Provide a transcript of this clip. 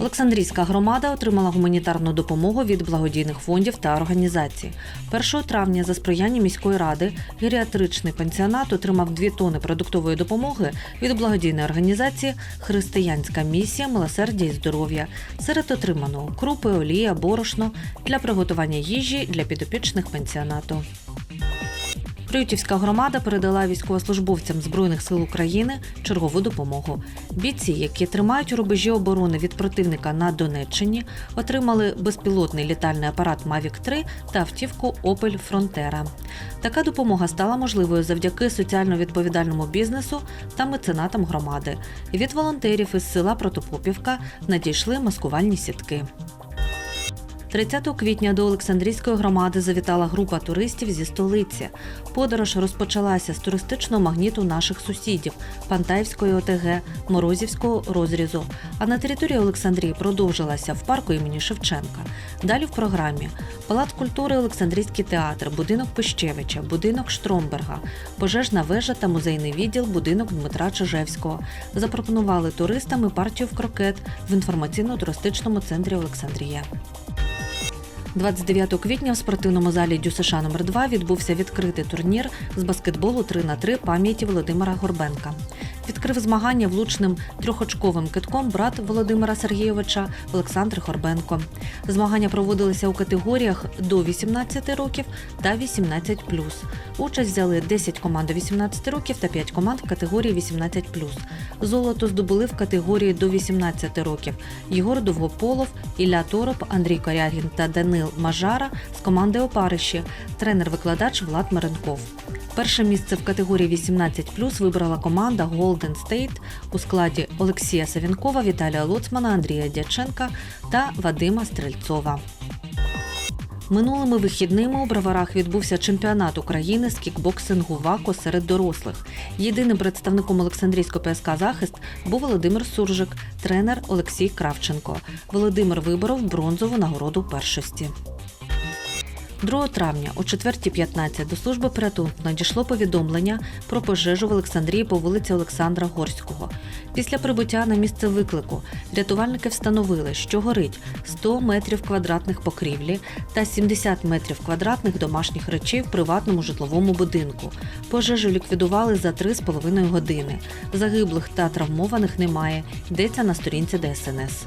Олександрійська громада отримала гуманітарну допомогу від благодійних фондів та організацій. 1 травня за сприяння міської ради геріатричний пансіонат отримав 2 тони продуктової допомоги від благодійної організації Християнська місія милосердя і здоров'я. Серед отриманого крупи, олія, борошно для приготування їжі для підопічних пансіонату. Приютівська громада передала військовослужбовцям Збройних сил України чергову допомогу. Бійці, які тримають рубежі оборони від противника на Донеччині, отримали безпілотний літальний апарат Mavic 3 та автівку Opel Frontera. Така допомога стала можливою завдяки соціально відповідальному бізнесу та меценатам громади. Від волонтерів із села Протопопівка надійшли маскувальні сітки. 30 квітня до Олександрійської громади завітала група туристів зі столиці. Подорож розпочалася з туристичного магніту наших сусідів Пантаївської ОТГ, Морозівського розрізу. А на території Олександрії продовжилася в парку імені Шевченка. Далі в програмі Палац культури Олександрійський театр, будинок Пищевича, будинок Штромберга, пожежна вежа та музейний відділ, будинок Дмитра Чижевського. Запропонували туристам і партію в крокет в інформаційно-туристичному центрі Олександрія. 29 квітня в спортивному залі ДЮСШ номер 2 відбувся відкритий турнір з баскетболу 3 на 3 пам'яті Володимира Горбенка. Відкрив змагання влучним трьохочковим китком брат Володимира Сергійовича Олександр Горбенко. Змагання проводилися у категоріях до 18 років та 18 Участь взяли 10 команд до 18 років та 5 команд в категорії 18 Золото здобули в категорії до 18 років Єгор Довгополов, Ілля Тороп, Андрій Корягін та Данил Мажара з команди Опариші, тренер-викладач Влад Меренков. Перше місце в категорії 18 вибрала команда Golden State у складі Олексія Савінкова, Віталія Лоцмана, Андрія Дяченка та Вадима Стрельцова. Минулими вихідними у Броварах відбувся чемпіонат України з кікбоксингу ВАКО серед дорослих. Єдиним представником Олександрійського ПСК захист був Володимир Суржик, тренер Олексій Кравченко. Володимир виборов бронзову нагороду першості. 2 травня о 4.15 до служби порятунку надійшло повідомлення про пожежу в Олександрії по вулиці Олександра Горського. Після прибуття на місце виклику рятувальники встановили, що горить 100 метрів квадратних покрівлі та 70 метрів квадратних домашніх речей в приватному житловому будинку. Пожежу ліквідували за 3,5 години. Загиблих та травмованих немає. Йдеться на сторінці ДСНС.